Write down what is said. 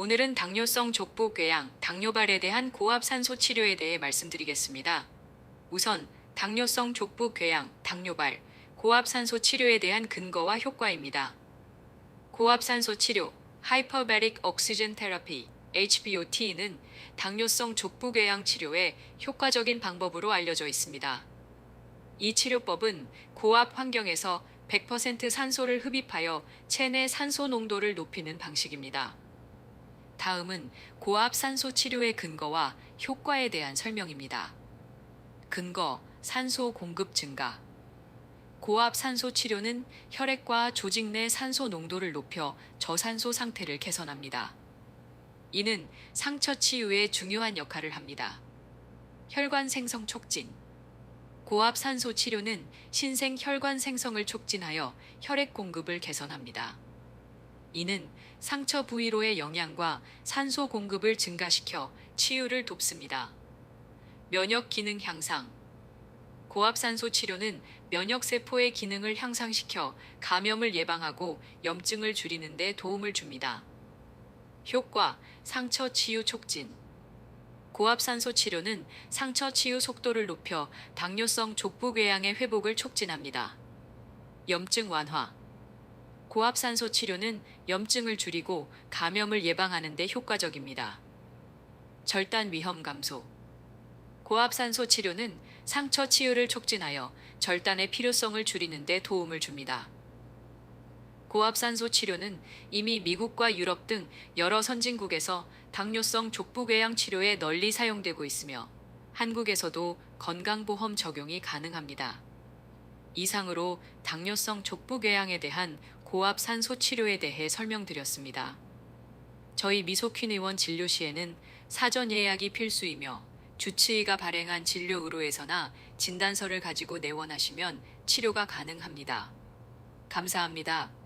오늘은 당뇨성 족부궤양, 당뇨발에 대한 고압 산소 치료에 대해 말씀드리겠습니다. 우선 당뇨성 족부궤양, 당뇨발, 고압 산소 치료에 대한 근거와 효과입니다. 고압 산소 치료, Hyperbaric Oxygen Therapy, HBOT는 당뇨성 족부 궤양 치료의 효과적인 방법으로 알려져 있습니다. 이 치료법은 고압 환경에서 100% 산소를 흡입하여 체내 산소 농도를 높이는 방식입니다. 다음은 고압 산소 치료의 근거와 효과에 대한 설명입니다. 근거, 산소 공급 증가. 고압 산소 치료는 혈액과 조직 내 산소 농도를 높여 저산소 상태를 개선합니다. 이는 상처 치유에 중요한 역할을 합니다. 혈관 생성 촉진. 고압 산소 치료는 신생 혈관 생성을 촉진하여 혈액 공급을 개선합니다. 이는 상처 부위로의 영양과 산소 공급을 증가시켜 치유를 돕습니다. 면역 기능 향상. 고압산소 치료는 면역 세포의 기능을 향상시켜 감염을 예방하고 염증을 줄이는 데 도움을 줍니다. 효과 상처 치유 촉진. 고압산소 치료는 상처 치유 속도를 높여 당뇨성 족부궤양의 회복을 촉진합니다. 염증 완화. 고압산소 치료는 염증을 줄이고 감염을 예방하는 데 효과적입니다. 절단 위험 감소. 고압산소 치료는 상처 치유를 촉진하여 절단의 필요성을 줄이는 데 도움을 줍니다. 고압산소 치료는 이미 미국과 유럽 등 여러 선진국에서 당뇨성 족부궤양 치료에 널리 사용되고 있으며 한국에서도 건강보험 적용이 가능합니다. 이상으로 당뇨성 족부궤양에 대한 고압 산소 치료에 대해 설명드렸습니다. 저희 미소퀸 의원 진료 시에는 사전 예약이 필수이며 주치의가 발행한 진료 의료에서나 진단서를 가지고 내원하시면 치료가 가능합니다. 감사합니다.